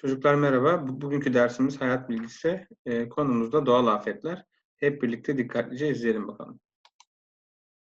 Çocuklar merhaba. Bu- Bugünkü dersimiz hayat bilgisi. Ee, konumuz da doğal afetler. Hep birlikte dikkatlice izleyelim bakalım.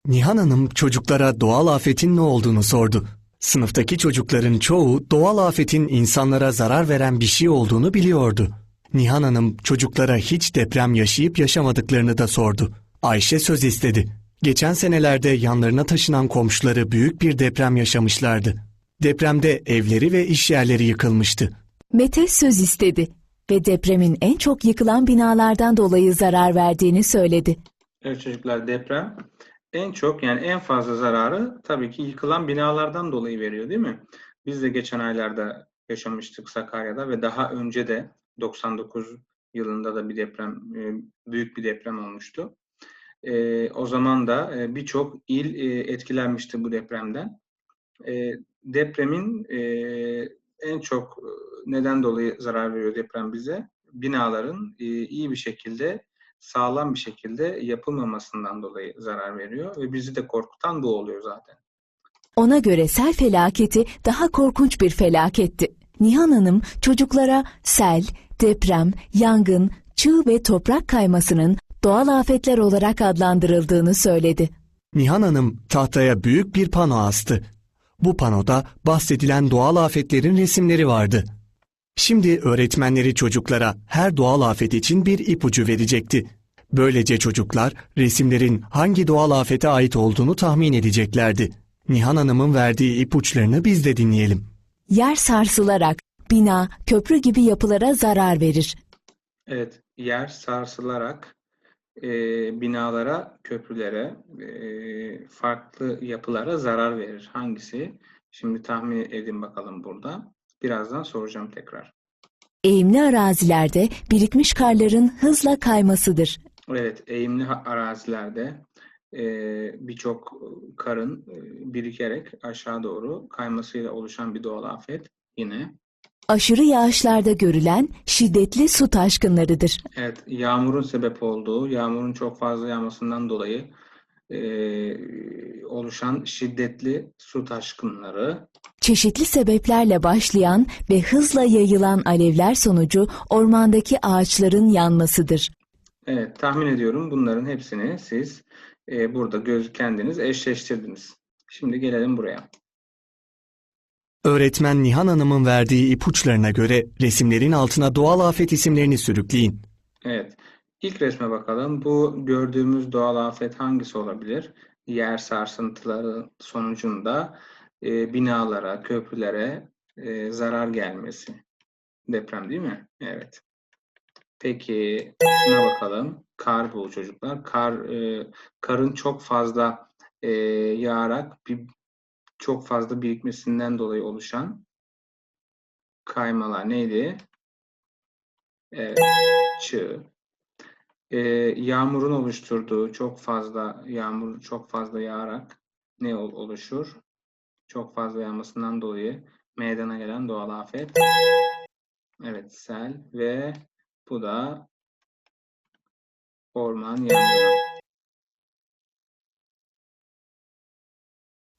Nihan Hanım çocuklara doğal afetin ne olduğunu sordu. Sınıftaki çocukların çoğu doğal afetin insanlara zarar veren bir şey olduğunu biliyordu. Nihan Hanım çocuklara hiç deprem yaşayıp yaşamadıklarını da sordu. Ayşe söz istedi. Geçen senelerde yanlarına taşınan komşuları büyük bir deprem yaşamışlardı. Depremde evleri ve iş yerleri yıkılmıştı. Mete söz istedi ve depremin en çok yıkılan binalardan dolayı zarar verdiğini söyledi. Evet çocuklar deprem en çok yani en fazla zararı tabii ki yıkılan binalardan dolayı veriyor değil mi? Biz de geçen aylarda yaşamıştık Sakarya'da ve daha önce de 99 yılında da bir deprem, e, büyük bir deprem olmuştu. E, O zaman da e, birçok il etkilenmişti bu depremden. Depremin en çok e, neden dolayı zarar veriyor deprem bize? Binaların e, iyi bir şekilde, sağlam bir şekilde yapılmamasından dolayı zarar veriyor ve bizi de korkutan bu oluyor zaten. Ona göre sel felaketi daha korkunç bir felaketti. Nihan Hanım çocuklara sel, deprem, yangın, çığ ve toprak kaymasının doğal afetler olarak adlandırıldığını söyledi. Nihan Hanım tahtaya büyük bir pano astı. Bu panoda bahsedilen doğal afetlerin resimleri vardı. Şimdi öğretmenleri çocuklara her doğal afet için bir ipucu verecekti. Böylece çocuklar resimlerin hangi doğal afete ait olduğunu tahmin edeceklerdi. Nihan Hanım'ın verdiği ipuçlarını biz de dinleyelim. Yer sarsılarak bina, köprü gibi yapılara zarar verir. Evet, yer sarsılarak e, binalara, köprülere, e, farklı yapılara zarar verir. Hangisi? Şimdi tahmin edin bakalım burada. Birazdan soracağım tekrar. Eğimli arazilerde birikmiş karların hızla kaymasıdır. Evet, eğimli arazilerde e, birçok karın e, birikerek aşağı doğru kaymasıyla oluşan bir doğal afet yine. Aşırı yağışlarda görülen şiddetli su taşkınlarıdır. Evet, yağmurun sebep olduğu, yağmurun çok fazla yağmasından dolayı e, oluşan şiddetli su taşkınları. Çeşitli sebeplerle başlayan ve hızla yayılan alevler sonucu ormandaki ağaçların yanmasıdır. Evet, tahmin ediyorum bunların hepsini siz e, burada göz kendiniz eşleştirdiniz. Şimdi gelelim buraya. Öğretmen Nihan Hanım'ın verdiği ipuçlarına göre resimlerin altına doğal afet isimlerini sürükleyin. Evet, ilk resme bakalım. Bu gördüğümüz doğal afet hangisi olabilir? Yer sarsıntıları sonucunda e, binalara, köprülere e, zarar gelmesi. Deprem değil mi? Evet. Peki şuna bakalım. Kar bu çocuklar. Kar e, karın çok fazla e, yağarak bir çok fazla birikmesinden dolayı oluşan kaymalar neydi? Evet, çığ. Ee, yağmurun oluşturduğu çok fazla yağmur çok fazla yağarak ne ol- oluşur? Çok fazla yağmasından dolayı meydana gelen doğal afet. Evet, sel ve bu da orman yangını.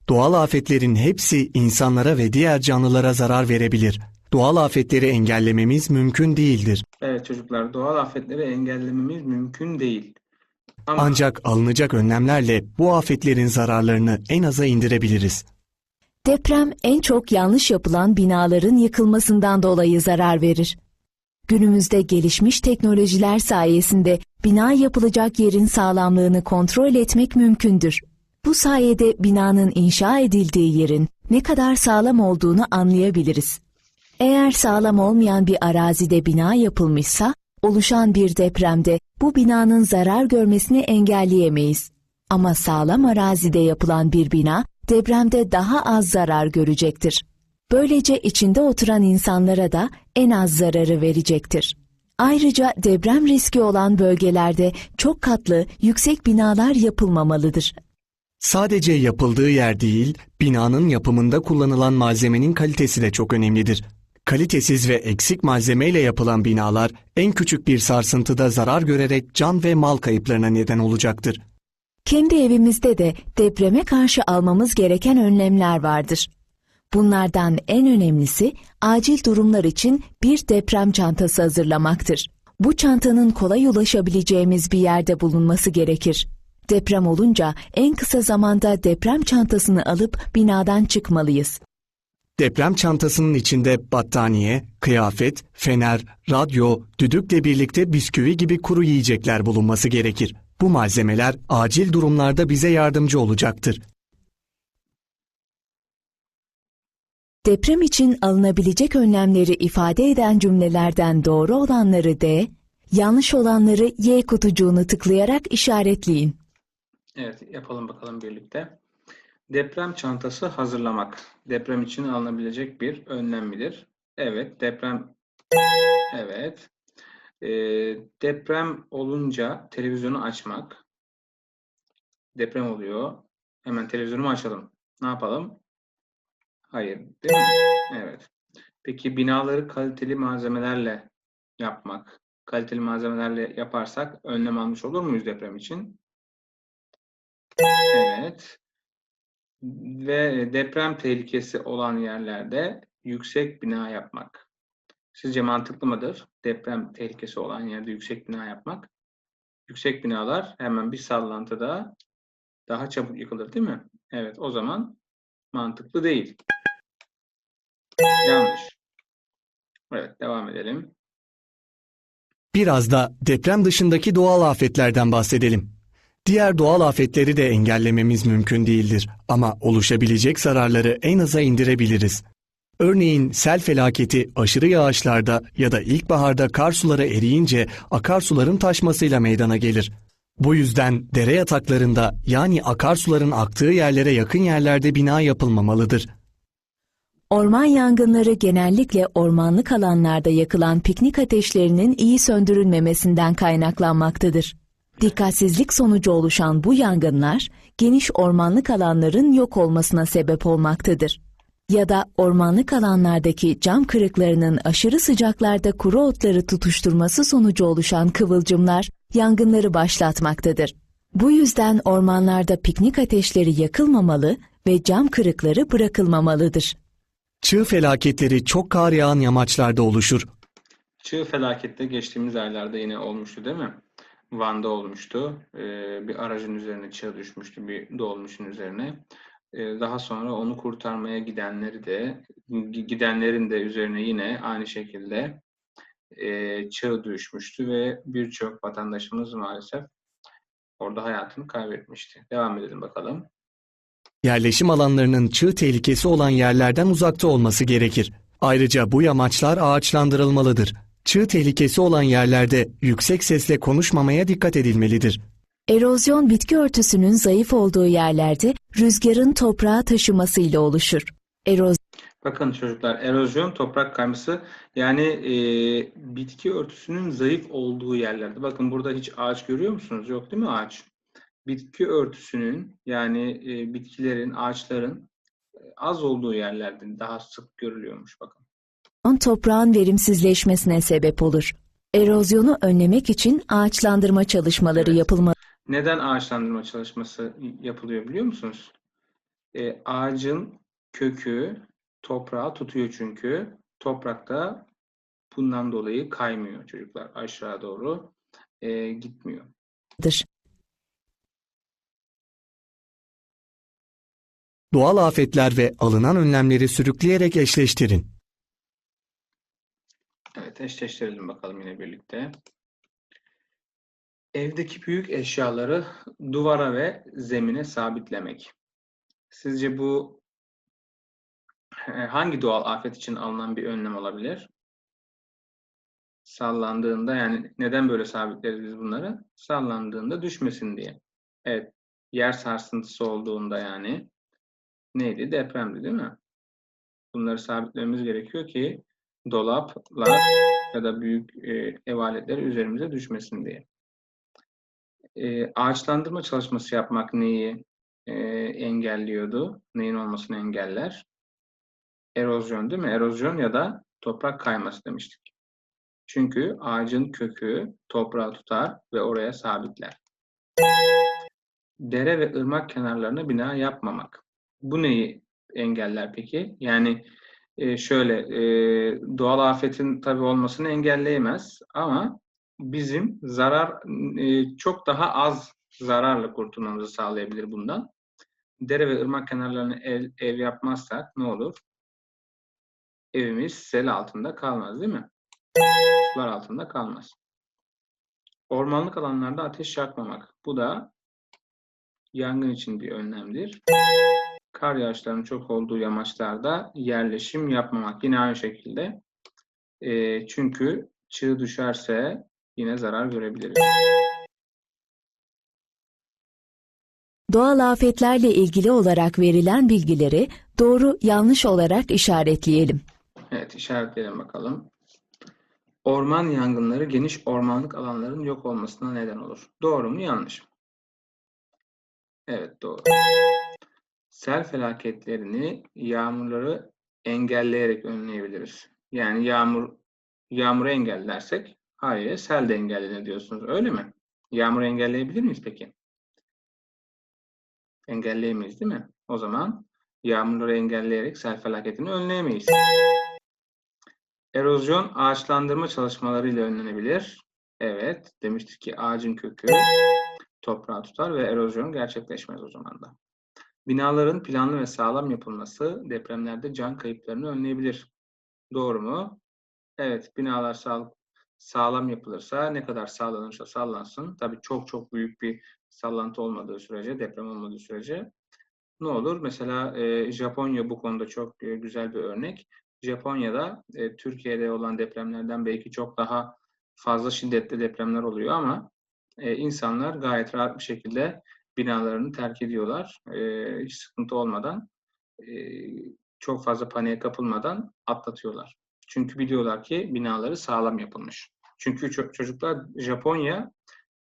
Doğal afetlerin hepsi insanlara ve diğer canlılara zarar verebilir. Doğal afetleri engellememiz mümkün değildir. Evet çocuklar, doğal afetleri engellememiz mümkün değil. Ama Ancak alınacak önlemlerle bu afetlerin zararlarını en aza indirebiliriz. Deprem en çok yanlış yapılan binaların yıkılmasından dolayı zarar verir. Günümüzde gelişmiş teknolojiler sayesinde bina yapılacak yerin sağlamlığını kontrol etmek mümkündür. Bu sayede binanın inşa edildiği yerin ne kadar sağlam olduğunu anlayabiliriz. Eğer sağlam olmayan bir arazide bina yapılmışsa, oluşan bir depremde bu binanın zarar görmesini engelleyemeyiz. Ama sağlam arazide yapılan bir bina depremde daha az zarar görecektir. Böylece içinde oturan insanlara da en az zararı verecektir. Ayrıca deprem riski olan bölgelerde çok katlı, yüksek binalar yapılmamalıdır. Sadece yapıldığı yer değil, binanın yapımında kullanılan malzemenin kalitesi de çok önemlidir. Kalitesiz ve eksik malzemeyle yapılan binalar en küçük bir sarsıntıda zarar görerek can ve mal kayıplarına neden olacaktır. Kendi evimizde de depreme karşı almamız gereken önlemler vardır. Bunlardan en önemlisi acil durumlar için bir deprem çantası hazırlamaktır. Bu çantanın kolay ulaşabileceğimiz bir yerde bulunması gerekir. Deprem olunca en kısa zamanda deprem çantasını alıp binadan çıkmalıyız. Deprem çantasının içinde battaniye, kıyafet, fener, radyo, düdükle birlikte bisküvi gibi kuru yiyecekler bulunması gerekir. Bu malzemeler acil durumlarda bize yardımcı olacaktır. Deprem için alınabilecek önlemleri ifade eden cümlelerden doğru olanları D, yanlış olanları Y kutucuğunu tıklayarak işaretleyin. Evet, yapalım bakalım birlikte. Deprem çantası hazırlamak. Deprem için alınabilecek bir önlem midir? Evet, deprem Evet. Ee, deprem olunca televizyonu açmak. Deprem oluyor. Hemen televizyonumu açalım. Ne yapalım? Hayır, değil mi? Evet. Peki binaları kaliteli malzemelerle yapmak. Kaliteli malzemelerle yaparsak önlem almış olur muyuz deprem için? Evet. Ve deprem tehlikesi olan yerlerde yüksek bina yapmak. Sizce mantıklı mıdır? Deprem tehlikesi olan yerde yüksek bina yapmak. Yüksek binalar hemen bir sallantıda daha çabuk yıkılır değil mi? Evet, o zaman mantıklı değil. Yanlış. Evet, devam edelim. Biraz da deprem dışındaki doğal afetlerden bahsedelim. Diğer doğal afetleri de engellememiz mümkün değildir ama oluşabilecek zararları en aza indirebiliriz. Örneğin sel felaketi aşırı yağışlarda ya da ilkbaharda kar suları eriyince akarsuların taşmasıyla meydana gelir. Bu yüzden dere yataklarında yani akarsuların aktığı yerlere yakın yerlerde bina yapılmamalıdır. Orman yangınları genellikle ormanlık alanlarda yakılan piknik ateşlerinin iyi söndürülmemesinden kaynaklanmaktadır. Dikkatsizlik sonucu oluşan bu yangınlar geniş ormanlık alanların yok olmasına sebep olmaktadır. Ya da ormanlık alanlardaki cam kırıklarının aşırı sıcaklarda kuru otları tutuşturması sonucu oluşan kıvılcımlar yangınları başlatmaktadır. Bu yüzden ormanlarda piknik ateşleri yakılmamalı ve cam kırıkları bırakılmamalıdır. Çığ felaketleri çok kar yağan yamaçlarda oluşur. Çığ felakette geçtiğimiz aylarda yine olmuştu değil mi? Van'da olmuştu. Ee, bir aracın üzerine çığ düşmüştü bir dolmuşun üzerine. Ee, daha sonra onu kurtarmaya gidenleri de gidenlerin de üzerine yine aynı şekilde e, çığ düşmüştü ve birçok vatandaşımız maalesef orada hayatını kaybetmişti. Devam edelim bakalım. Yerleşim alanlarının çığ tehlikesi olan yerlerden uzakta olması gerekir. Ayrıca bu yamaçlar ağaçlandırılmalıdır. Çığ tehlikesi olan yerlerde yüksek sesle konuşmamaya dikkat edilmelidir. Erozyon bitki örtüsünün zayıf olduğu yerlerde rüzgarın toprağa taşımasıyla oluşur. Erozyon Bakın çocuklar erozyon, toprak kayması yani e, bitki örtüsünün zayıf olduğu yerlerde. Bakın burada hiç ağaç görüyor musunuz? Yok değil mi ağaç? Bitki örtüsünün yani e, bitkilerin, ağaçların e, az olduğu yerlerde daha sık görülüyormuş bakın. Toprağın verimsizleşmesine sebep olur. Erozyonu önlemek için ağaçlandırma çalışmaları Evet. yapılmalı. Neden ağaçlandırma çalışması yapılıyor biliyor musunuz? E, ağacın kökü toprağı tutuyor çünkü. Toprakta bundan dolayı kaymıyor çocuklar aşağı doğru e, gitmiyor. Doğal afetler ve alınan önlemleri sürükleyerek eşleştirin. Evet, eşleştirelim bakalım yine birlikte. Evdeki büyük eşyaları duvara ve zemine sabitlemek. Sizce bu e, hangi doğal afet için alınan bir önlem olabilir? Sallandığında yani neden böyle sabitleriz biz bunları? Sallandığında düşmesin diye. Evet, yer sarsıntısı olduğunda yani neydi? Depremdi değil mi? Bunları sabitlememiz gerekiyor ki dolaplar ya da büyük e, ev aletleri üzerimize düşmesin diye. E, ağaçlandırma çalışması yapmak neyi e, engelliyordu? Neyin olmasını engeller? Erozyon değil mi? Erozyon ya da toprak kayması demiştik. Çünkü ağacın kökü toprağı tutar ve oraya sabitler. Dere ve ırmak kenarlarına bina yapmamak. Bu neyi engeller peki? Yani e, şöyle e, doğal afetin tabii olmasını engelleyemez ama bizim zarar e, çok daha az zararla kurtulmamızı sağlayabilir bundan. Dere ve ırmak kenarlarına ev, ev yapmazsak ne olur? Evimiz sel altında kalmaz değil mi? Sular altında kalmaz. Ormanlık alanlarda ateş yakmamak. Bu da yangın için bir önlemdir. Kar yağışlarının çok olduğu yamaçlarda yerleşim yapmamak. Yine aynı şekilde. E, çünkü çığ düşerse yine zarar görebiliriz. Doğal afetlerle ilgili olarak verilen bilgileri doğru yanlış olarak işaretleyelim. Evet, işaretleyelim bakalım. Orman yangınları geniş ormanlık alanların yok olmasına neden olur. Doğru mu, yanlış mı? Evet, doğru. Sel felaketlerini, yağmurları engelleyerek önleyebiliriz. Yani yağmur yağmuru engellersek, hayır, sel de engellenir diyorsunuz. Öyle mi? Yağmuru engelleyebilir miyiz peki? Engelleyemeyiz değil mi? O zaman yağmurları engelleyerek sel felaketini önleyemeyiz. Erozyon ağaçlandırma çalışmalarıyla önlenebilir. Evet, demiştik ki ağacın kökü toprağı tutar ve erozyon gerçekleşmez o zaman da. Binaların planlı ve sağlam yapılması depremlerde can kayıplarını önleyebilir. Doğru mu? Evet, binalar sağ, sağlam yapılırsa ne kadar sağlanırsa sallansın. Tabii çok çok büyük bir sallantı olmadığı sürece, deprem olmadığı sürece ne olur? Mesela e, Japonya bu konuda çok e, güzel bir örnek. Japonya'da e, Türkiye'de olan depremlerden belki çok daha fazla şiddetli depremler oluyor ama e, insanlar gayet rahat bir şekilde binalarını terk ediyorlar. E, hiç sıkıntı olmadan, e, çok fazla paniğe kapılmadan atlatıyorlar. Çünkü biliyorlar ki binaları sağlam yapılmış. Çünkü ço- çocuklar Japonya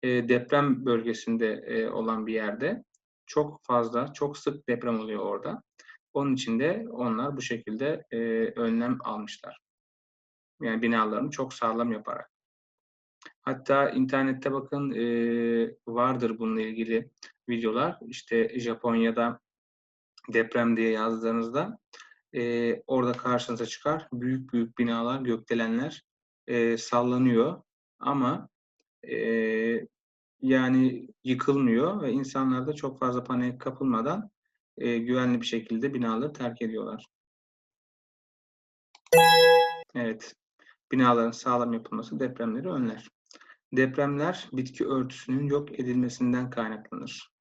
e, deprem bölgesinde e, olan bir yerde çok fazla, çok sık deprem oluyor orada. Onun için de onlar bu şekilde e, önlem almışlar. Yani binalarını çok sağlam yaparak. Hatta internette bakın e, vardır bununla ilgili videolar. İşte Japonya'da deprem diye yazdığınızda e, orada karşınıza çıkar. Büyük büyük binalar, gökdelenler e, sallanıyor. Ama e, yani yıkılmıyor ve insanlar da çok fazla paniğe kapılmadan e, güvenli bir şekilde binaları terk ediyorlar. Evet, binaların sağlam yapılması depremleri önler. Depremler bitki örtüsünün yok edilmesinden kaynaklanır.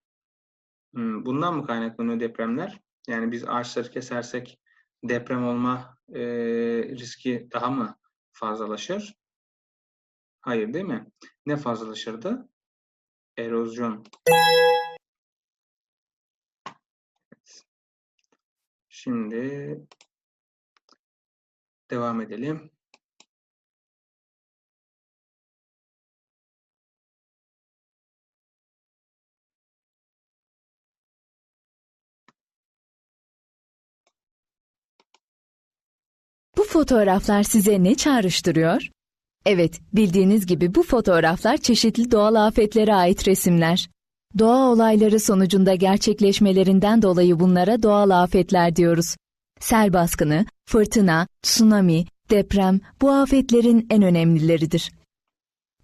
Hmm, bundan mı kaynaklanıyor depremler? Yani biz ağaçları kesersek deprem olma e, riski daha mı fazlalaşır? Hayır değil mi? Ne fazlalaşırdı? Erozyon. Şimdi devam edelim. Fotoğraflar size ne çağrıştırıyor? Evet, bildiğiniz gibi bu fotoğraflar çeşitli doğal afetlere ait resimler. Doğa olayları sonucunda gerçekleşmelerinden dolayı bunlara doğal afetler diyoruz. Sel baskını, fırtına, tsunami, deprem bu afetlerin en önemlileridir.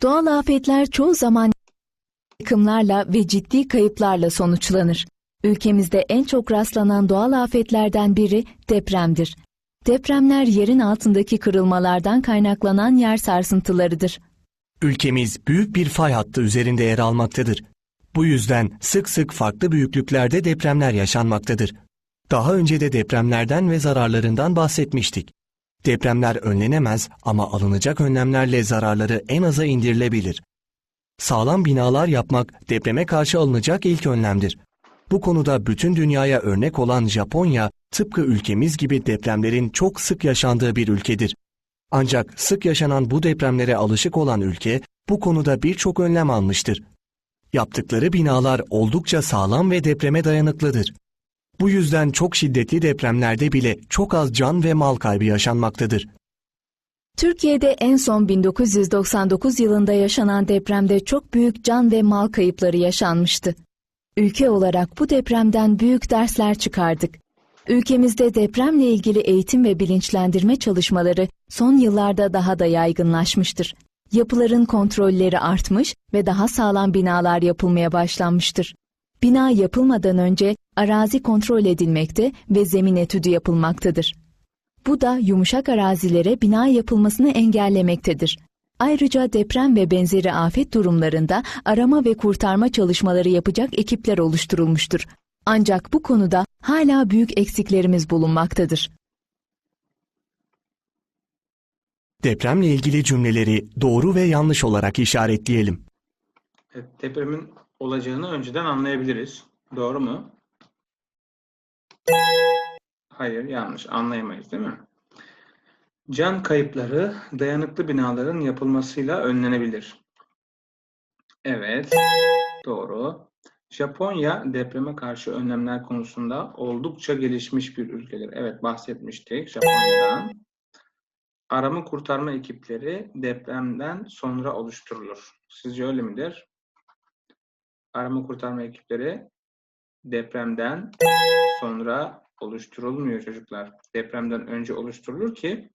Doğal afetler çoğu zaman yıkımlarla ve ciddi kayıplarla sonuçlanır. Ülkemizde en çok rastlanan doğal afetlerden biri depremdir. Depremler yerin altındaki kırılmalardan kaynaklanan yer sarsıntılarıdır. Ülkemiz büyük bir fay hattı üzerinde yer almaktadır. Bu yüzden sık sık farklı büyüklüklerde depremler yaşanmaktadır. Daha önce de depremlerden ve zararlarından bahsetmiştik. Depremler önlenemez ama alınacak önlemlerle zararları en aza indirilebilir. Sağlam binalar yapmak depreme karşı alınacak ilk önlemdir. Bu konuda bütün dünyaya örnek olan Japonya, tıpkı ülkemiz gibi depremlerin çok sık yaşandığı bir ülkedir. Ancak sık yaşanan bu depremlere alışık olan ülke bu konuda birçok önlem almıştır. Yaptıkları binalar oldukça sağlam ve depreme dayanıklıdır. Bu yüzden çok şiddetli depremlerde bile çok az can ve mal kaybı yaşanmaktadır. Türkiye'de en son 1999 yılında yaşanan depremde çok büyük can ve mal kayıpları yaşanmıştı. Ülke olarak bu depremden büyük dersler çıkardık. Ülkemizde depremle ilgili eğitim ve bilinçlendirme çalışmaları son yıllarda daha da yaygınlaşmıştır. Yapıların kontrolleri artmış ve daha sağlam binalar yapılmaya başlanmıştır. Bina yapılmadan önce arazi kontrol edilmekte ve zemin etüdü yapılmaktadır. Bu da yumuşak arazilere bina yapılmasını engellemektedir. Ayrıca deprem ve benzeri afet durumlarında arama ve kurtarma çalışmaları yapacak ekipler oluşturulmuştur. Ancak bu konuda hala büyük eksiklerimiz bulunmaktadır. Depremle ilgili cümleleri doğru ve yanlış olarak işaretleyelim. Evet, depremin olacağını önceden anlayabiliriz. Doğru mu? Hayır, yanlış. Anlayamayız değil mi? Can kayıpları dayanıklı binaların yapılmasıyla önlenebilir. Evet, doğru. Japonya depreme karşı önlemler konusunda oldukça gelişmiş bir ülkedir. Evet, bahsetmiştik Japonya'dan. Arama kurtarma ekipleri depremden sonra oluşturulur. Sizce öyle midir? Arama kurtarma ekipleri depremden sonra oluşturulmuyor çocuklar. Depremden önce oluşturulur ki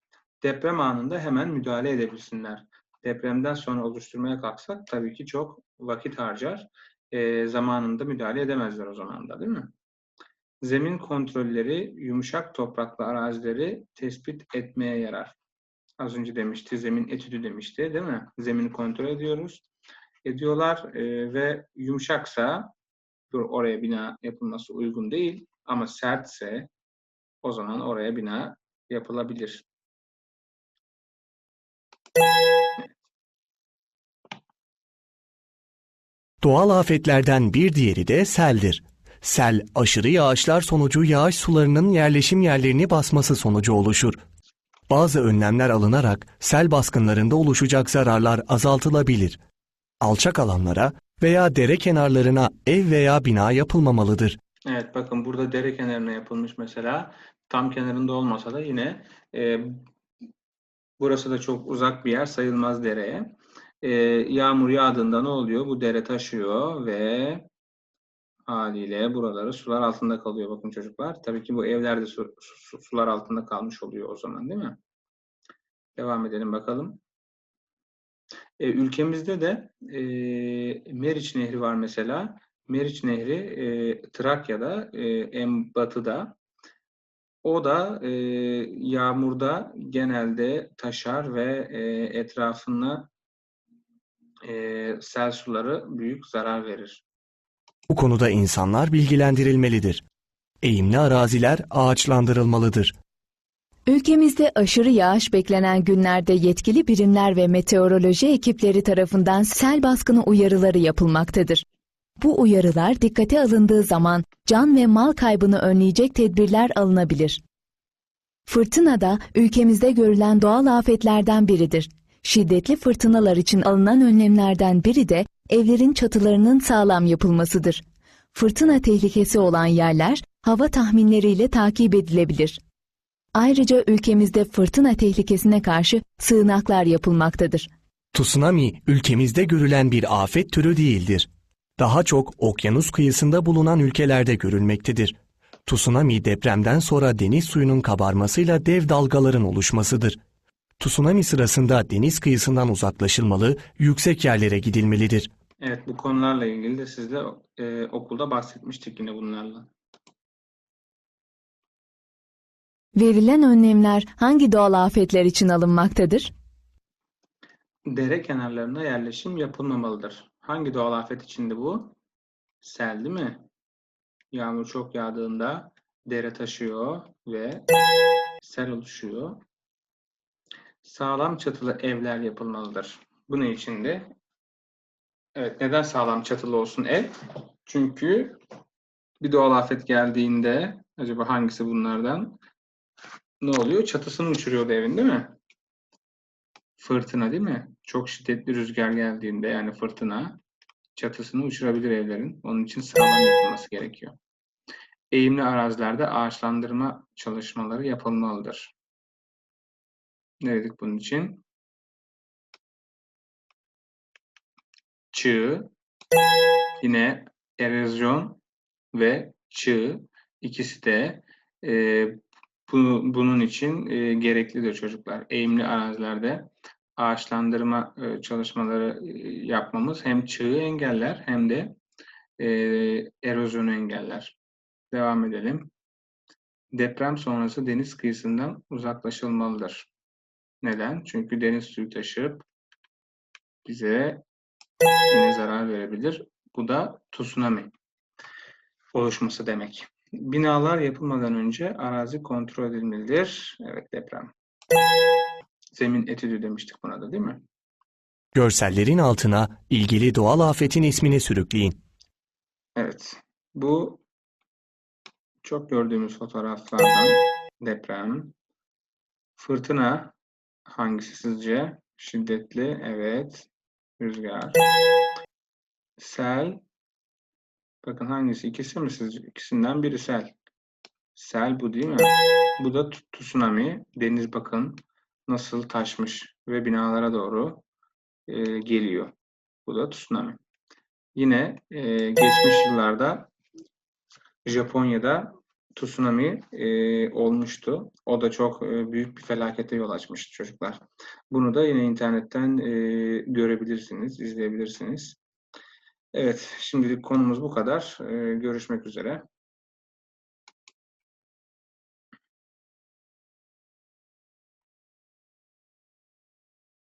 deprem anında hemen müdahale edebilsinler. Depremden sonra oluşturmaya kalksak tabii ki çok vakit harcar. E, zamanında müdahale edemezler o zaman da değil mi? Zemin kontrolleri yumuşak topraklı arazileri tespit etmeye yarar. Az önce demişti, zemin etüdü demişti değil mi? Zemini kontrol ediyoruz. Ediyorlar e, ve yumuşaksa dur oraya bina yapılması uygun değil ama sertse o zaman oraya bina yapılabilir. Doğal afetlerden bir diğeri de seldir. Sel, aşırı yağışlar sonucu yağış sularının yerleşim yerlerini basması sonucu oluşur. Bazı önlemler alınarak sel baskınlarında oluşacak zararlar azaltılabilir. Alçak alanlara veya dere kenarlarına ev veya bina yapılmamalıdır. Evet bakın burada dere kenarına yapılmış mesela. Tam kenarında olmasa da yine e, burası da çok uzak bir yer sayılmaz dereye. E, yağmur yağdığında ne oluyor? Bu dere taşıyor ve haliyle buraları sular altında kalıyor bakın çocuklar. Tabii ki bu evler de su, su- sular altında kalmış oluyor o zaman değil mi? Devam edelim bakalım. E, ülkemizde de e, Meriç Nehri var mesela. Meriç Nehri e, Trakya'da e, en batıda. O da e, yağmurda genelde taşar ve e, etrafına e, sel suları büyük zarar verir. Bu konuda insanlar bilgilendirilmelidir. Eğimli araziler ağaçlandırılmalıdır. Ülkemizde aşırı yağış beklenen günlerde yetkili birimler ve meteoroloji ekipleri tarafından sel baskını uyarıları yapılmaktadır. Bu uyarılar dikkate alındığı zaman can ve mal kaybını önleyecek tedbirler alınabilir. Fırtına da ülkemizde görülen doğal afetlerden biridir. Şiddetli fırtınalar için alınan önlemlerden biri de evlerin çatılarının sağlam yapılmasıdır. Fırtına tehlikesi olan yerler hava tahminleriyle takip edilebilir. Ayrıca ülkemizde fırtına tehlikesine karşı sığınaklar yapılmaktadır. Tsunami ülkemizde görülen bir afet türü değildir. Daha çok okyanus kıyısında bulunan ülkelerde görülmektedir. Tsunami depremden sonra deniz suyunun kabarmasıyla dev dalgaların oluşmasıdır. Tsunami sırasında deniz kıyısından uzaklaşılmalı, yüksek yerlere gidilmelidir. Evet bu konularla ilgili de sizle e, okulda bahsetmiştik yine bunlarla. Verilen önlemler hangi doğal afetler için alınmaktadır? Dere kenarlarına yerleşim yapılmamalıdır. Hangi doğal afet içinde bu? Sel değil mi? Yağmur çok yağdığında dere taşıyor ve sel oluşuyor. Sağlam çatılı evler yapılmalıdır. Bu ne içindi? Evet, neden sağlam çatılı olsun ev? Çünkü bir doğal afet geldiğinde acaba hangisi bunlardan? Ne oluyor? Çatısını uçuruyordu evin değil mi? Fırtına değil mi? Çok şiddetli rüzgar geldiğinde yani fırtına çatısını uçurabilir evlerin. Onun için sağlam yapılması gerekiyor. Eğimli arazilerde ağaçlandırma çalışmaları yapılmalıdır. Ne dedik bunun için? Çığ, yine erozyon ve çığ ikisi de E, bu, bunun için e, gereklidir çocuklar. Eğimli arazilerde ağaçlandırma e, çalışmaları e, yapmamız hem çığı engeller hem de e, erozyonu engeller. Devam edelim. Deprem sonrası deniz kıyısından uzaklaşılmalıdır. Neden? Çünkü deniz suyu taşıp bize yine zarar verebilir. Bu da tsunami oluşması demek. Binalar yapılmadan önce arazi kontrol edilmelidir. Evet deprem. Zemin etüdü demiştik buna da değil mi? Görsellerin altına ilgili doğal afetin ismini sürükleyin. Evet. Bu çok gördüğümüz fotoğraflardan deprem. Fırtına hangisi sizce? Şiddetli, evet. Rüzgar. Sel. Bakın hangisi? İkisi mi sizce? İkisinden biri sel. Sel bu değil mi? Bu da tsunami. Deniz bakın nasıl taşmış ve binalara doğru e, geliyor. Bu da tsunami. Yine e, geçmiş yıllarda Japonya'da tsunami e, olmuştu. O da çok e, büyük bir felakete yol açmıştı çocuklar. Bunu da yine internetten e, görebilirsiniz, izleyebilirsiniz. Evet, şimdilik konumuz bu kadar. E, görüşmek üzere.